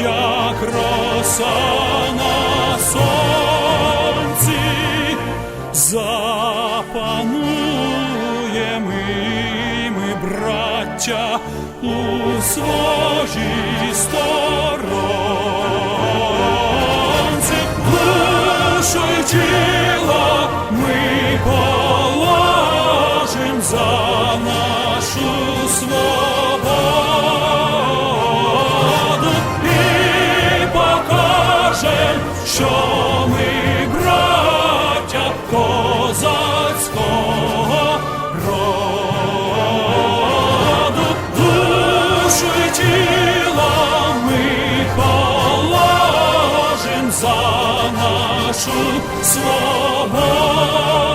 як роса на сонці, запануємо ми, браття, у своїй сторонці, душу тіло ми положим за нашу свободу й ми положим за нашу свободу